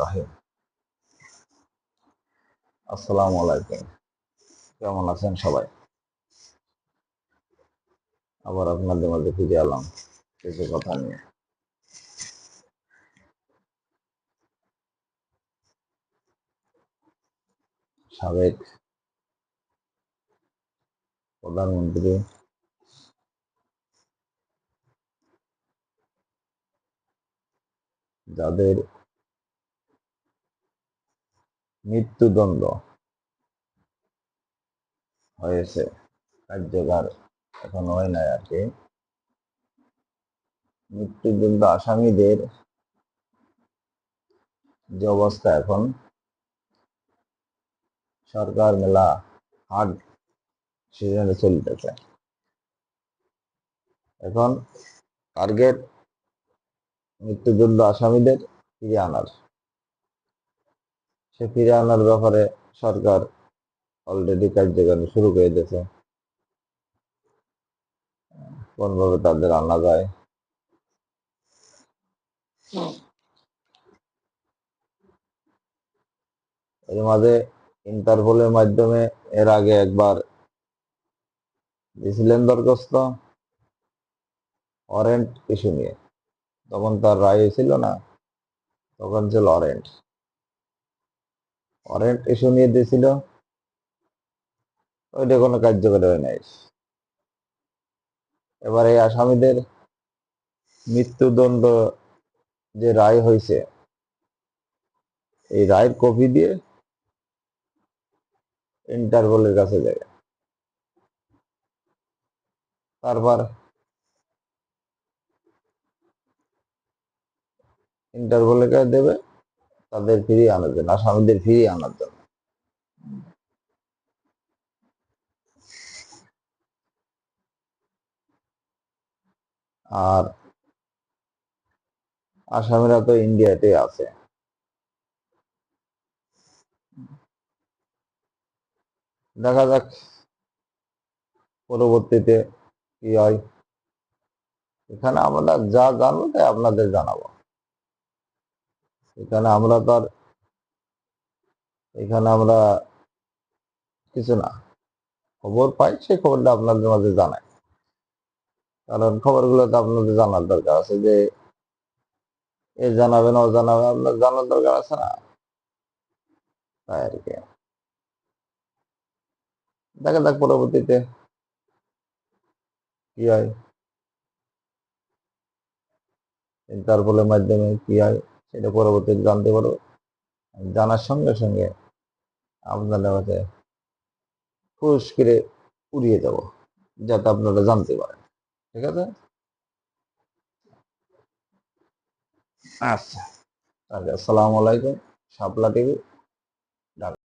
রাহিম। আসসালামু আলাইকুম। কেমন আছেন সবাই? আবার আপনাদের মধ্যে ফিরে এলাম কিছু কথা নিয়ে। সাবেক প্রধানমন্ত্রী যাদের মৃত্যুদণ্ড হয়েছে। কার্যকর এখন হয় নাই আর কি। মৃত্যুদণ্ড আসামিদের যে অবস্থা এখন, সরকার মেলা হার্ড সিজনে চলতেছে। এখন টার্গেট মৃত্যুদণ্ড আসামিদের ফিরিয়ে আনার। সে ফিরে আনার ব্যাপারে সরকার অলরেডি কার্যক্রম শুরু করে দিয়েছে। কোনভাবে তাদের আনা যায়? এর মাঝে ইন্টারপোলের মাধ্যমে এর আগে একবার দিয়েছিলেন দরখাস্ত ওয়ারেন্ট ইস্যু নিয়ে। তখন তার রায় ছিল না, তখন ছিল ওয়ারেন্ট। ওয়ারেন্ট ইস্যু নিয়ে দিয়েছিল। ওইটা কোনো কার্যকরী হয় নাই। এবার এই আসামিদের মৃত্যুদণ্ড যে রায় হয়েছে, এই রায়ের কপি দিয়ে ইন্টারপোলের কাছে যায়। তারপর ইন্টারপোলের কাছে দেবে। তাদের ফিরিয়ে আনার জন্য, আসামিদের ফিরিয়ে আনার জন্য। আর আসামিরা তো ইন্ডিয়াতে আছে। দেখা যাক পরবর্তীতে কি হয়। এখানে আমরা যা জানব তাই আপনাদের জানাব। এখানে আমরা তো আর এখানে আমরা কিছু না। খবর পাই, সেই খবরটা আপনাদের মাঝে জানাই। কারণ খবরগুলো তো আপনাদের জানার দরকার আছে যে, এ জানাবে না, ও জানাবে আপনার জানার দরকার আছে না? তাই আর কি। দেখা যাক পরবর্তীতে কি হয়। ইন্টারপোলের মাধ্যমে কি হয়। সেটা পরবর্তীতে জানতে পারব। জানার সঙ্গে সঙ্গে আপনারা কাছে পুরস্কারে করে উড়িয়ে যাব যাতে আপনারা জানতে পারেন। ঠিক আছে? আচ্ছা আচ্ছা আসসালামু আলাইকুম, শাপলা টিভি